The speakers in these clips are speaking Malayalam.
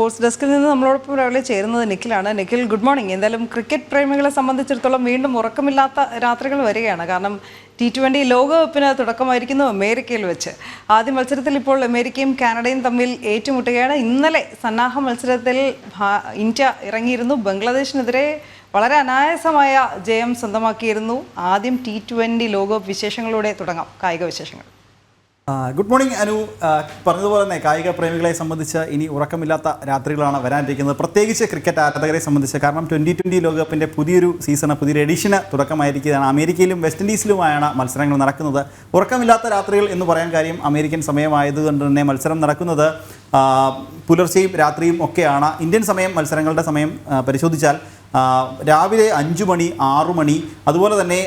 സ്പോർട്സ് ഡെസ്കിൽ നിന്ന് നമ്മളോടൊപ്പം രാവിലെ ചേരുന്നത് നിഖിലാണ്. നിഖിൽ ഗുഡ് മോർണിംഗ് എന്തായാലും ക്രിക്കറ്റ് പ്രേമികളെ സംബന്ധിച്ചിടത്തോളം വീണ്ടും ഉറക്കമില്ലാത്ത രാത്രികൾ വരികയാണ്. കാരണം ടി ട്വന്റി ലോകകപ്പിന് തുടക്കമായിരിക്കുന്നു അമേരിക്കയിൽ വെച്ച്. ആദ്യ മത്സരത്തിൽ ഇപ്പോൾ അമേരിക്കയും കാനഡയും തമ്മിൽ ഏറ്റുമുട്ടുകയാണ്. ഇന്നലെ സന്നാഹ മത്സരത്തിൽ ഇന്ത്യ ഇറങ്ങിയിരുന്നു. ബംഗ്ലാദേശിനെതിരെ വളരെ അനായാസമായ ജയം സ്വന്തമാക്കിയിരുന്നു. ആദ്യം ടി ട്വന്റി ലോകകപ്പ് വിശേഷങ്ങളോടെ തുടങ്ങാം. കായിക വിശേഷങ്ങൾ. Good morning Anu. പറഞ്ഞതുപോലെ തന്നെ കായിക പ്രേമികളെ സംബന്ധിച്ച് ഇനി ഉറക്കമില്ലാത്ത രാത്രികളാണ് വരാനിരിക്കുന്നത്. പ്രത്യേകിച്ച് ക്രിക്കറ്റ് ആരാധകരെ സംബന്ധിച്ച് കാരണം ട്വന്റി ട്വന്റി ലോകകപ്പിന്റെ പുതിയൊരു സീസണ് പുതിയൊരു എഡിഷന് തുടക്കമായിരിക്കുകയാണ്. അമേരിക്കയിലും വെസ്റ്റ് ഇൻഡീസിലുമായാണ് മത്സരങ്ങൾ നടക്കുന്നത്. ഉറക്കമില്ലാത്ത രാത്രികൾ എന്ന് പറയാൻ കാര്യം അമേരിക്കൻ സമയമായതുകൊണ്ട് തന്നെ മത്സരം നടക്കുന്നത്. പുലർച്ചെയും രാത്രിയും ഒക്കെയാണ്. ഇന്ത്യൻ സമയം മത്സരങ്ങളുടെ സമയം പരിശോധിച്ചാൽ രാവിലെ അഞ്ച് മണി ആറു മണി അതുപോലെ തന്നെ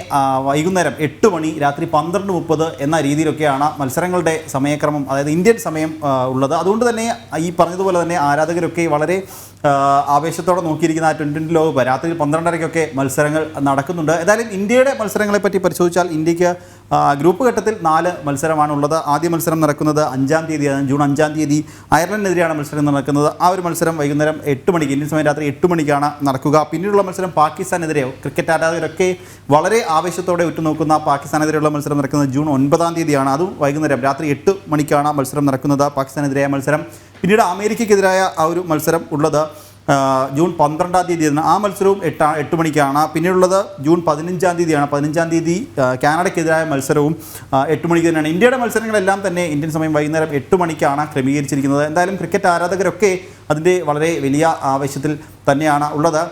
വൈകുന്നേരം എട്ട് മണി രാത്രി പന്ത്രണ്ട് മുപ്പത് എന്ന രീതിയിലൊക്കെയാണ് മത്സരങ്ങളുടെ സമയക്രമം അതായത് ഇന്ത്യൻ സമയം ഉള്ളത്. അതുകൊണ്ട് തന്നെ ഈ പറഞ്ഞതുപോലെ തന്നെ ആരാധകരൊക്കെ വളരെ ആവേശത്തോടെ നോക്കിയിരിക്കുന്ന ആ ട്വന്റി ട്വന്റി ലോകകപ്പ് രാത്രി പന്ത്രണ്ടരയ്ക്കൊക്കെ മത്സരങ്ങൾ നടക്കുന്നുണ്ട്. ഏതായാലും ഇന്ത്യയുടെ മത്സരങ്ങളെപ്പറ്റി പരിശോധിച്ചാൽ ഇന്ത്യയ്ക്ക് ഗ്രൂപ്പ് ഘട്ടത്തിൽ നാല് മത്സരമാണുള്ളത്. ആദ്യ മത്സരം നടക്കുന്നത് അഞ്ചാം തീയതിയാണ്. ജൂൺ അഞ്ചാം തീയതി അയർലൻഡിനെതിരെയാണ് മത്സരം നടക്കുന്നത്. ആ ഒരു മത്സരം വൈകുന്നേരം എട്ട് മണിക്ക് ഇന്ത്യൻ സമയം രാത്രി എട്ട് മണിക്കാണ് നടക്കുക. പിന്നീടുള്ള മത്സരം പാകിസ്ഥാനെതിരെ ക്രിക്കറ്റ് ആരാധകരൊക്കെ വളരെ ആവേശത്തോടെ ഉറ്റുനോക്കുന്ന പാകിസ്ഥാനെതിരെയുള്ള മത്സരം നടക്കുന്നത് ജൂൺ ഒൻപതാം തീയതിയാണ്. അതും വൈകുന്നേരം രാത്രി എട്ട് മണിക്കാണ് മത്സരം നടക്കുന്നത്. പാകിസ്ഥാനെതിരായ മത്സരം പിന്നീട് അമേരിക്കയ്ക്കെതിരായ ആ ഒരു മത്സരം ഉള്ളത് ജൂൺ പന്ത്രണ്ടാം തീയതിയാണ്. ആ മത്സരവും എട്ടാ എട്ട് മണിക്കാണ്. പിന്നീടുള്ളത് ജൂൺ പതിനഞ്ചാം തീയതിയാണ്. പതിനഞ്ചാം തീയതി കാനഡയ്ക്കെതിരായ മത്സരവും എട്ട് മണിക്ക് തന്നെയാണ്. ഇന്ത്യയുടെ മത്സരങ്ങളെല്ലാം തന്നെ ഇന്ത്യൻ സമയം വൈകുന്നേരം എട്ട് മണിക്കാണ് ക്രമീകരിച്ചിരിക്കുന്നത്. എന്തായാലും ക്രിക്കറ്റ് ആരാധകരൊക്കെ അതിന്റെ വളരെ വലിയ ആവശ്യത്തിൽ തന്നെയാണ് ഉള്ളത്.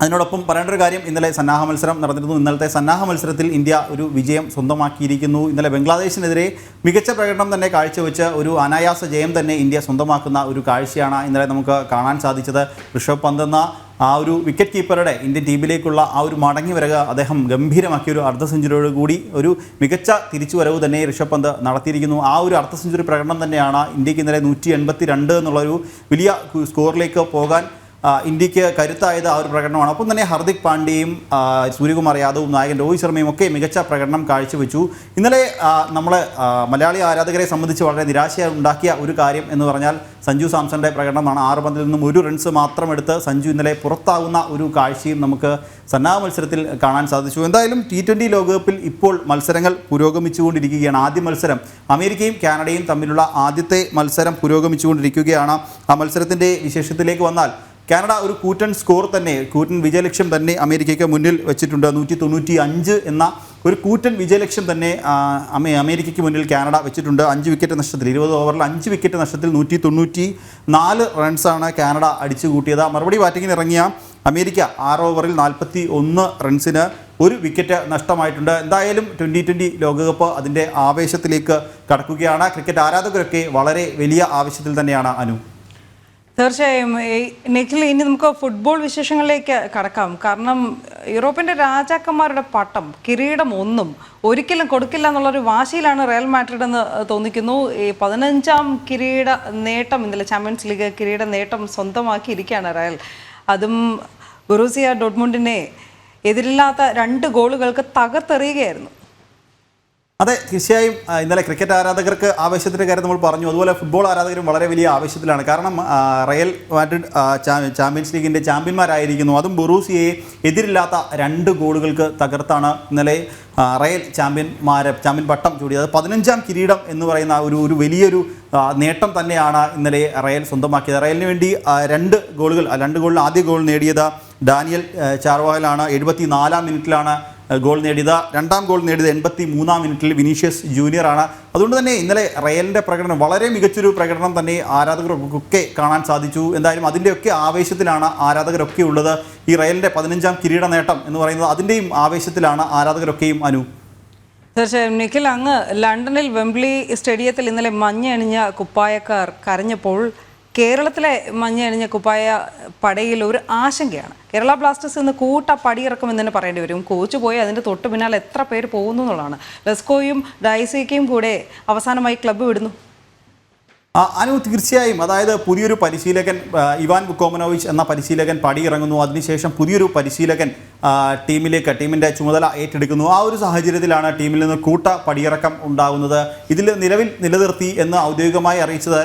അതിനോടൊപ്പം പറയേണ്ട ഒരു കാര്യം ഇന്നലെ സന്നാഹ മത്സരം നടന്നിരുന്നു. ഇന്നലത്തെ സന്നാഹ മത്സരത്തിൽ ഇന്ത്യ ഒരു വിജയം സ്വന്തമാക്കിയിരിക്കുന്നു. ഇന്നലെ ബംഗ്ലാദേശിനെതിരെ മികച്ച പ്രകടനം തന്നെ കാഴ്ചവെച്ച് ഒരു അനായാസ ജയം തന്നെ ഇന്ത്യ സ്വന്തമാക്കുന്ന ഒരു കാഴ്ചയാണ് ഇന്നലെ നമുക്ക് കാണാൻ സാധിച്ചത്. ഋഷഭ് പന്ത് എന്ന ആ ഒരു വിക്കറ്റ് കീപ്പറുടെ ഇന്ത്യൻ ടീമിലേക്കുള്ള ആ ഒരു മടങ്ങി വരക അദ്ദേഹം ഗംഭീരമാക്കിയ ഒരു അർദ്ധ സെഞ്ചുറിയോട് കൂടി ഒരു മികച്ച തിരിച്ചുവരവ് തന്നെ ഋഷഭ് പന്ത് നടത്തിയിരിക്കുന്നു. ആ ഒരു അർദ്ധ സെഞ്ചുറി പ്രകടനം തന്നെയാണ് ഇന്ത്യയ്ക്ക് ഇന്നലെ നൂറ്റി എൺപത്തി രണ്ട് എന്നുള്ളൊരു വലിയ സ്കോറിലേക്ക് പോകാൻ ഇന്ത്യയ്ക്ക് കരുത്തായത് ആ ഒരു പ്രകടനമാണ്. ഒപ്പം തന്നെ ഹർദിക് പാണ്ഡ്യയും സൂര്യകുമാർ യാദവും നായകൻ രോഹിത് ശർമ്മയും ഒക്കെ മികച്ച പ്രകടനം കാഴ്ചവെച്ചു. ഇന്നലെ നമ്മൾ മലയാളി ആരാധകരെ സംബന്ധിച്ച് വളരെ നിരാശ ഉണ്ടാക്കിയ ഒരു കാര്യം എന്ന് പറഞ്ഞാൽ സഞ്ജു സാംസന്റെ പ്രകടനമാണ്. ആറ് പന്തിൽ നിന്നും ഒരു റൺസ് മാത്രം എടുത്ത് സഞ്ജു ഇന്നലെ പുറത്താവുന്ന ഒരു കാഴ്ചയും നമുക്ക് സന്നാഹ മത്സരത്തിൽ കാണാൻ സാധിച്ചു. എന്തായാലും ടി ട്വന്റി ലോകകപ്പിൽ ഇപ്പോൾ മത്സരങ്ങൾ പുരോഗമിച്ചുകൊണ്ടിരിക്കുകയാണ്. ആദ്യ മത്സരം അമേരിക്കയും കാനഡയും തമ്മിലുള്ള ആദ്യത്തെ മത്സരം പുരോഗമിച്ചുകൊണ്ടിരിക്കുകയാണ്. ആ മത്സരത്തിന്റെ വിശേഷത്തിലേക്ക് വന്നാൽ കാനഡ ഒരു കൂറ്റൻ സ്കോർ തന്നെ കൂറ്റൻ വിജയലക്ഷ്യം തന്നെ അമേരിക്കയ്ക്ക് മുന്നിൽ വെച്ചിട്ടുണ്ട്. നൂറ്റി തൊണ്ണൂറ്റി അഞ്ച് എന്ന ഒരു കൂറ്റൻ വിജയലക്ഷ്യം തന്നെ അമേരിക്കയ്ക്ക് മുന്നിൽ കാനഡ വെച്ചിട്ടുണ്ട്. അഞ്ച് വിക്കറ്റ് നഷ്ടത്തിൽ ഇരുപത് ഓവറിൽ അഞ്ച് വിക്കറ്റ് നഷ്ടത്തിൽ നൂറ്റി തൊണ്ണൂറ്റി നാല് റൺസാണ് കാനഡ അടിച്ചു കൂട്ടിയത്. മറുപടി ബാറ്റിങ്ങിന് ഇറങ്ങിയ അമേരിക്ക ആറ് ഓവറിൽ നാൽപ്പത്തി ഒന്ന് റൺസിന് ഒരു വിക്കറ്റ് നഷ്ടമായിട്ടുണ്ട്. എന്തായാലും ട്വന്റി ട്വന്റി ലോകകപ്പ് അതിന്റെ ആവേശത്തിലേക്ക് കടക്കുകയാണ്. ക്രിക്കറ്റ് ആരാധകരൊക്കെ വളരെ വലിയ ആവേശത്തിൽ തന്നെയാണ് അനു. തീർച്ചയായും. നിഖിൽ ഇനി നമുക്ക് ഫുട്ബോൾ വിശേഷങ്ങളിലേക്ക് കടക്കാം. കാരണം യൂറോപ്പിന്റെ രാജാക്കന്മാരുടെ പട്ടം കിരീടം ഒന്നും ഒരിക്കലും കൊടുക്കില്ല എന്നുള്ളൊരു വാശിയിലാണ് റയൽ മാഡ്രിഡ് എന്ന് തോന്നിക്കുന്നു. ഈ പതിനഞ്ചാം കിരീട നേട്ടം ഇന്നലെ ചാമ്പ്യൻസ് ലീഗ് കിരീട നേട്ടം സ്വന്തമാക്കിയിരിക്കുകയാണ് റയൽ. അതും ബുറൂസിയ ഡോട്ട്മുണ്ടിനെ എതിരില്ലാത്ത രണ്ട് ഗോളുകൾക്ക് തകർത്തെറിയുകയായിരുന്നു. അതെ തീർച്ചയായും ഇന്നലെ ക്രിക്കറ്റ് ആരാധകർക്ക് ആവേശത്തിന്റെ കാര്യം നമ്മൾ പറഞ്ഞു. അതുപോലെ ഫുട്ബോൾ ആരാധകരും വളരെ വലിയ ആവേശത്തിലാണ്. കാരണം റയൽ മാഡ്രിഡ് ചാമ്പ്യൻസ് ലീഗിന്റെ ചാമ്പ്യന്മാരായിരിക്കുന്നു. അതും ബൊറൂസിയെ എതിരില്ലാത്ത രണ്ട് ഗോളുകൾക്ക് തകർത്താണ് ഇന്നലെ റയൽ ചാമ്പ്യന്മാരെ ചാമ്പ്യൻ പട്ടം ചൂടിയത്. പതിനഞ്ചാം കിരീടം എന്ന് പറയുന്ന ഒരു ഒരു വലിയൊരു നേട്ടം തന്നെയാണ് ഇന്നലെ റയൽ സ്വന്തമാക്കിയത്. റയലിന് വേണ്ടി രണ്ട് ഗോളുകൾ രണ്ട് ഗോളിൽ ആദ്യ ഗോൾ നേടിയത് ഡാനിയൽ ചാർവാലാണ് എഴുപത്തി നാലാം മിനിറ്റിലാണ് ഗോൾ നേടിയത് രണ്ടാം ഗോൾ നേടിയത് എൺപത്തി മൂന്നാം മിനിറ്റിൽ വിനീഷ്യസ് ജൂനിയർ ആണ്. അതുകൊണ്ട് തന്നെ ഇന്നലെ റയലിന്റെ പ്രകടനം വളരെ മികച്ചൊരു പ്രകടനം തന്നെ ആരാധകർക്കൊക്കെ കാണാൻ സാധിച്ചു. എന്തായാലും അതിന്റെയൊക്കെ ആവേശത്തിലാണ് ആരാധകരൊക്കെ ഉള്ളത്. ഈ റയലിന്റെ പതിനഞ്ചാം കിരീട നേട്ടം എന്ന് പറയുന്നത് അതിന്റെയും ആവേശത്തിലാണ് ആരാധകരൊക്കെയും അനു. തീർച്ചയായും. നിഖിൽ അങ്ങ് ലണ്ടനിൽ വെംബ്ലി സ്റ്റേഡിയത്തിൽ ഇന്നലെ മഞ്ഞണിഞ്ഞ കുപ്പായക്കാർ കരഞ്ഞപ്പോൾ കേരളത്തിലെ മഞ്ഞണിഞ്ഞ കുപ്പായ പടയിൽ ഒരു ആശങ്കയാണ്. കേരള ബ്ലാസ്റ്റേഴ്സ് ഇന്ന് കൂട്ട പടിയിറക്കും എന്ന് തന്നെ പറയേണ്ടി വരും. കോച്ച് പോയി അതിന്റെ തൊട്ട് പിന്നാലെ എത്ര പേര് പോകുന്നു എന്നുള്ളതാണ്. ലെസ്കോയും ഡൈസിക്കയും കൂടെ അവസാനമായി ക്ലബ്ബ് വിടുന്നു. അനു തീർച്ചയായും. അതായത് പുതിയൊരു പരിശീലകൻ ഇവാൻ ബുക്കോമനോവിച്ച് എന്ന പരിശീലകൻ പടിയിറങ്ങുന്നു. അതിനുശേഷം പുതിയൊരു പരിശീലകൻ ടീമിലേക്ക് ടീമിന്റെ ചുമതല ഏറ്റെടുക്കുന്നു. ആ ഒരു സാഹചര്യത്തിലാണ് ടീമിൽ നിന്ന് കൂട്ട പടിയിറക്കം ഉണ്ടാകുന്നത്. ഇതിൽ നിലവിൽ നിലനിർത്തി എന്ന് ഔദ്യോഗികമായി അറിയിച്ചത്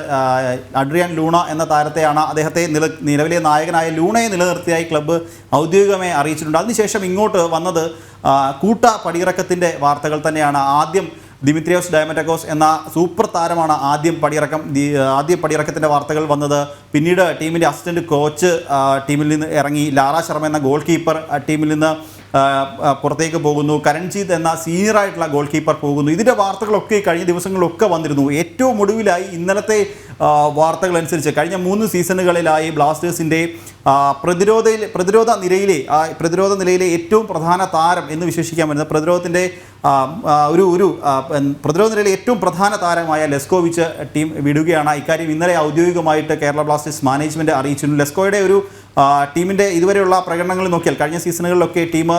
അഡ്രിയൻ ലൂണ എന്ന താരത്തെയാണ് അദ്ദേഹത്തെ നില നിലവിലെ നായകനായ ലൂണയെ നിലനിർത്തിയായി ക്ലബ്ബ് ഔദ്യോഗികമായി അറിയിച്ചിട്ടുണ്ട്. അതിനുശേഷം ഇങ്ങോട്ട് വന്നത് കൂട്ട പടിയിറക്കത്തിന്റെ വാർത്തകൾ തന്നെയാണ്. ആദ്യം ദിമിത്രിയോസ് ഡയമറ്റക്കോസ് എന്ന സൂപ്പർ താരമാണ് ആദ്യം പടിയിറക്കം ആദ്യ പടിയിറക്കത്തിന്റെ വാർത്തകൾ വന്നത്. പിന്നീട് ടീമിന്റെ അസിസ്റ്റന്റ് കോച്ച് ടീമിൽ നിന്ന് ഇറങ്ങി ലാറ ശർമ്മ എന്ന ഗോൾ കീപ്പർ ടീമിൽ നിന്ന് പുറത്തേക്ക് പോകുന്നു. കരൺജീത് എന്ന സീനിയർ ആയിട്ടുള്ള ഗോൾ കീപ്പർ പോകുന്നു. ഇതിന്റെ വാർത്തകളൊക്കെ കഴിഞ്ഞ ദിവസങ്ങളിലൊക്കെ വന്നിരുന്നു. ഏറ്റവും ഒടുവിലായി ഇന്നലത്തെ വാർത്തകൾ അനുസരിച്ച് കഴിഞ്ഞ മൂന്ന് സീസണുകളിലായി ബ്ലാസ്റ്റേഴ്സിന്റെ പ്രതിരോധ പ്രതിരോധ നിരയിലെ പ്രതിരോധ നിലയിലെ ഏറ്റവും പ്രധാന താരം എന്ന് വിശേഷിക്കാൻ പറ്റുന്നത് പ്രതിരോധത്തിന്റെ ഒരു ഒരു പ്രതിരോധ നിരയിലെ ഏറ്റവും പ്രധാന താരമായ ലെസ്കോവിച്ച് ടീം വിടുകയാണ്. ഇക്കാര്യം ഇന്നലെ ഔദ്യോഗികമായിട്ട് കേരള ബ്ലാസ്റ്റേഴ്സ് മാനേജ്മെന്റ് അറിയിച്ചിരുന്നു. ലെസ്കോയുടെ ഒരു ടീമിന്റെ ഇതുവരെയുള്ള പ്രകടനങ്ങൾ നോക്കിയാൽ കഴിഞ്ഞ സീസണുകളിലൊക്കെ ടീം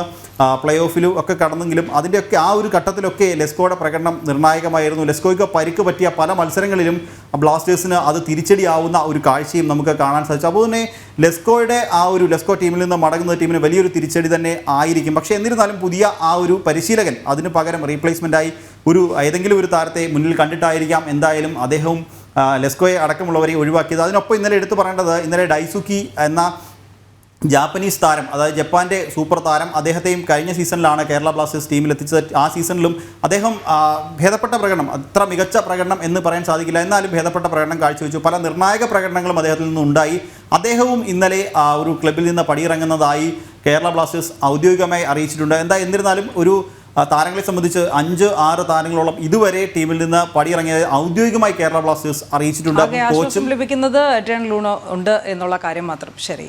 പ്ലേ ഓഫിലും ഒക്കെ കടന്നെങ്കിലും അതിന്റെയൊക്കെ ആ ഒരു ഘട്ടത്തിലൊക്കെ ലെസ്കോയുടെ പ്രകടനം നിർണായകമായിരുന്നു. ലെസ്കോയ്ക്ക് പരിക്ക് പറ്റിയ പല മത്സരങ്ങളിലും ബ്ലാസ്റ്റേഴ്സിന് അത് തിരിച്ചടിയാവുന്ന ഒരു കാഴ്ചയും നമുക്ക് കാണാൻ സാധിച്ചു. അപ്പോൾ തന്നെ ലെസ്കോയുടെ ആ ഒരു ലെസ്കോ ടീമിൽ നിന്ന് മടങ്ങുന്ന ടീമിന് വലിയൊരു തിരിച്ചടി തന്നെ ആയിരിക്കും. പക്ഷേ എന്നിരുന്നാലും പുതിയ ആ ഒരു പരിശീലകൻ അതിന് പകരം റീപ്ലേസ്മെന്റായി ഒരു ഏതെങ്കിലും ഒരു താരത്തെ മുന്നിൽ കണ്ടിട്ടായിരിക്കാം എന്തായാലും അദ്ദേഹവും ലെസ്കോയെ അടക്കമുള്ളവരെ ഒഴിവാക്കിയത്. അതിനൊപ്പം ഇന്നലെ എടുത്തു പറയേണ്ടത് ഇന്നലെ ഡൈസുക്കി എന്ന ജാപ്പനീസ് താരം അതായത് ജപ്പാന്റെ സൂപ്പർ താരം അദ്ദേഹത്തെയും കഴിഞ്ഞ സീസണിലാണ് കേരള ബ്ലാസ്റ്റേഴ്സ് ടീമിൽ എത്തിച്ചത്. ആ സീസണിലും അദ്ദേഹം ഭേദപ്പെട്ട പ്രകടനം അത്ര മികച്ച പ്രകടനം എന്ന് പറയാൻ സാധിക്കില്ല. എന്നാലും ഭേദപ്പെട്ട പ്രകടനം കാഴ്ചവെച്ചു. പല നിർണായക പ്രകടനങ്ങളും അദ്ദേഹത്തിൽ നിന്നുണ്ടായി. അദ്ദേഹവും ഇന്നലെ ആ, ഒരു ക്ലബിൽ നിന്ന് പടിയിറങ്ങുന്നതായി കേരള ബ്ലാസ്റ്റേഴ്സ് ഔദ്യോഗികമായി അറിയിച്ചിട്ടുണ്ട്. എന്താ എന്നിരുന്നാലും ഒരു താരങ്ങളെ സംബന്ധിച്ച് അഞ്ച് ആറ് താരങ്ങളോളം ഇതുവരെ ടീമിൽ നിന്ന് പടിയിറങ്ങിയത് ഔദ്യോഗികമായി കേരള ബ്ലാസ്റ്റേഴ്സ് അറിയിച്ചിട്ടുണ്ട്. കോച്ചും ലഭിക്കുന്നത് ഉണ്ട് എന്നുള്ള കാര്യം മാത്രം. ശരി.